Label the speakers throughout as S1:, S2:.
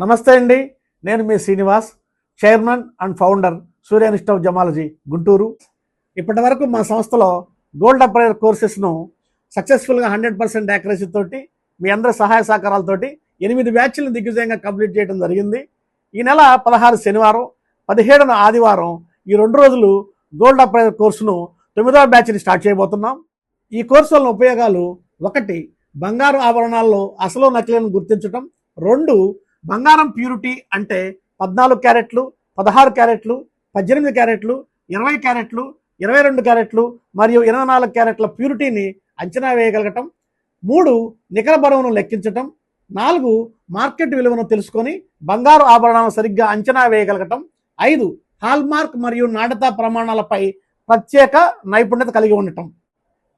S1: నమస్తే అండి. నేను మీ Srinivas chairman and founder Surya institute of gemology Guntur. ఇప్పటి వరకు మా సంస్థలో గోల్డ్ అప్రైర్ కోర్సెస్ను సక్సెస్ఫుల్గా హండ్రెడ్ పర్సెంట్ యాక్యురసీతోటి మీ అందరి సహాయ సహకారాలతోటి ఎనిమిది బ్యాచ్లను దిగ్విజయంగా కంప్లీట్ చేయడం జరిగింది. ఈ నెల పదహారు శనివారం పదిహేడున ఆదివారం ఈ రెండు రోజులు గోల్డ్ అప్రైర్ కోర్సును తొమ్మిదవ బ్యాచ్ని స్టార్ట్ చేయబోతున్నాం. ఈ కోర్సు వల్ల ఉపయోగాలు ఒకటి బంగారు ఆభరణాల్లో అసలు నకిలీలను గుర్తించటం రెండు బంగారం ప్యూరిటీ అంటే పద్నాలుగు క్యారెట్లు పదహారు క్యారెట్లు పద్దెనిమిది క్యారెట్లు ఇరవై క్యారెట్లు ఇరవై రెండు క్యారెట్లు మరియు ఇరవై నాలుగు క్యారెట్ల ప్యూరిటీని అంచనా వేయగలగటం మూడు నికర బరువును లెక్కించటం నాలుగు మార్కెట్ విలువను తెలుసుకొని బంగారు ఆభరణాలను సరిగ్గా అంచనా వేయగలగటం ఐదు హాల్మార్క్ మరియు నాణ్యత ప్రమాణాలపై ప్రత్యేక నైపుణ్యత కలిగి ఉండటం.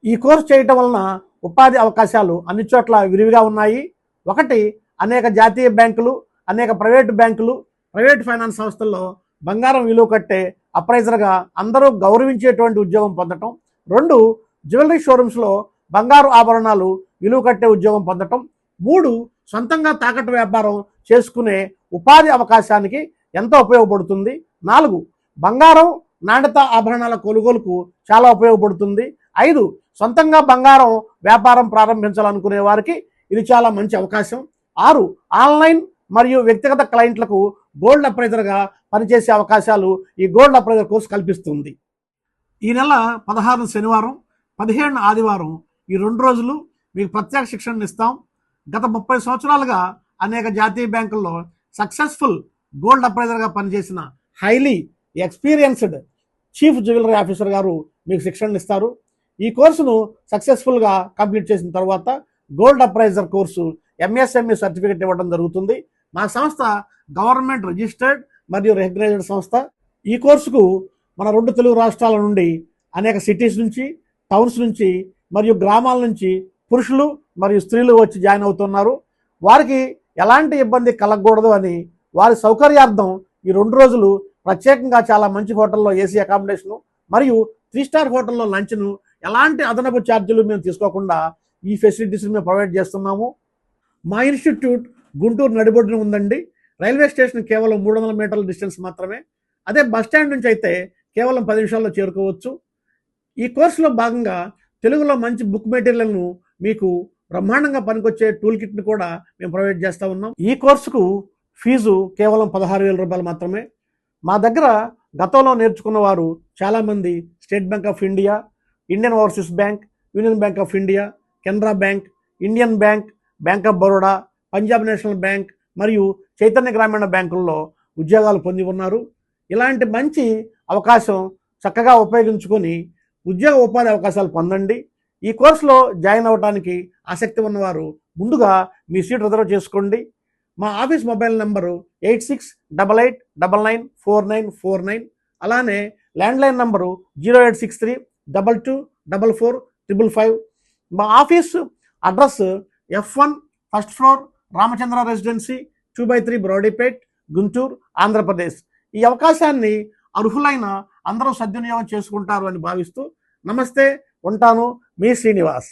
S1: ఈ కోర్సు చేయటం వలన ఉపాధి అవకాశాలు అన్ని చోట్ల విరివిగా ఉన్నాయి. ఒకటి అనేక జాతీయ బ్యాంకులు అనేక ప్రైవేటు బ్యాంకులు ప్రైవేట్ ఫైనాన్స్ సంస్థల్లో బంగారం విలువ కట్టే అప్రైజర్గా అందరూ గౌరవించేటువంటి ఉద్యోగం పొందటం. రెండు జ్యువెలరీ షోరూమ్స్లో బంగారు ఆభరణాలు విలువ కట్టే ఉద్యోగం పొందటం. మూడు సొంతంగా తాకట్టు వ్యాపారం చేసుకునే ఉపాధి అవకాశానికి ఎంతో ఉపయోగపడుతుంది. నాలుగు బంగారం నాణ్యత ఆభరణాల కొనుగోలుకు చాలా ఉపయోగపడుతుంది. ఐదు సొంతంగా బంగారం వ్యాపారం ప్రారంభించాలనుకునే వారికి ఇది చాలా మంచి అవకాశం. ఆరు ఆన్లైన్ మరియు వ్యక్తిగత క్లయింట్లకు గోల్డ్ అప్రైజర్గా పనిచేసే అవకాశాలు ఈ గోల్డ్ అప్రైజర్ కోర్సు కల్పిస్తుంది. ఈ నెల పదహారు శనివారం పదిహేను ఆదివారం ఈ రెండు రోజులు మీకు ప్రత్యేక శిక్షణ ఇస్తాం. గత ముప్పై సంవత్సరాలుగా అనేక జాతీయ బ్యాంకుల్లో సక్సెస్ఫుల్ గోల్డ్ అప్రైజర్గా పనిచేసిన highly experienced chief jewellery officer గారు మీకు శిక్షణ ఇస్తారు. ఈ కోర్సును సక్సెస్ఫుల్గా కంప్లీట్ చేసిన తర్వాత gold appraiser course MSME certificate ఇవ్వడం జరుగుతుంది. మా సంస్థ గవర్నమెంట్ రిజిస్టర్డ్ మరియు రికగ్నైజ్డ్ సంస్థ. ఈ కోర్సుకు మన రెండు తెలుగు రాష్ట్రాల నుండి అనేక సిటీస్ నుంచి టౌన్స్ నుంచి మరియు గ్రామాల నుంచి పురుషులు మరియు స్త్రీలు వచ్చి జాయిన్ అవుతున్నారు. వారికి ఎలాంటి ఇబ్బంది కలగకూడదు అని వారి సౌకర్యార్థం ఈ రెండు రోజులు ప్రత్యేకంగా చాలా మంచి హోటల్లో ఏసీ అకామిడేషను మరియు త్రీ స్టార్ హోటల్లో లంచ్ను ఎలాంటి అదనపు ఛార్జీలు మేము తీసుకోకుండా ఈ ఫెసిలిటీస్ని మేము ప్రొవైడ్ చేస్తున్నాము. మా ఇన్స్టిట్యూట్ గుంటూరు నడిబొడ్డున ఉందండి. రైల్వే స్టేషన్ కేవలం మూడు వందల మీటర్ల డిస్టెన్స్ మాత్రమే. అదే బస్ స్టాండ్ నుంచి అయితే కేవలం పది నిమిషాల్లో చేరుకోవచ్చు. ఈ కోర్సులో భాగంగా తెలుగులో మంచి బుక్ మెటీరియల్ను మీకు బ్రహ్మాండంగా పనికొచ్చే టూల్ కిట్ని కూడా మేము ప్రొవైడ్ చేస్తూ ఉన్నాం. ఈ కోర్సుకు ఫీజు కేవలం పదహారు వేల రూపాయలు మాత్రమే. మా దగ్గర గతంలో నేర్చుకున్న వారు చాలామంది state bank of India Indian overseas bank union bank of India Canara bank Indian bank bank of Baroda Punjab national bank మరియు చైతన్య గ్రామీణ బ్యాంకుల్లో ఉద్యోగాలు పొంది ఉన్నారు. ఇలాంటి మంచి అవకాశం చక్కగా ఉపయోగించుకొని ఉద్యోగ ఉపాధి అవకాశాలు పొందండి. ఈ కోర్సులో జాయిన్ అవ్వడానికి ఆసక్తి ఉన్నవారు ముందుగా మీ సీట్ రిజర్వ్ చేసుకోండి. మా office mobile number eight six double eight double nine four nine four nine అలానే landline number zero eight six three double two double four triple five మా office address F one first floor Ramachandra residency two by three Brodipet Guntur Andhra Pradesh. ఈ అవకాశాన్ని అర్హులైన అందరూ సద్వినియోగం చేసుకుంటారు అని భావిస్తూ నమస్తే ఉంటాను మీ శ్రీనివాస్.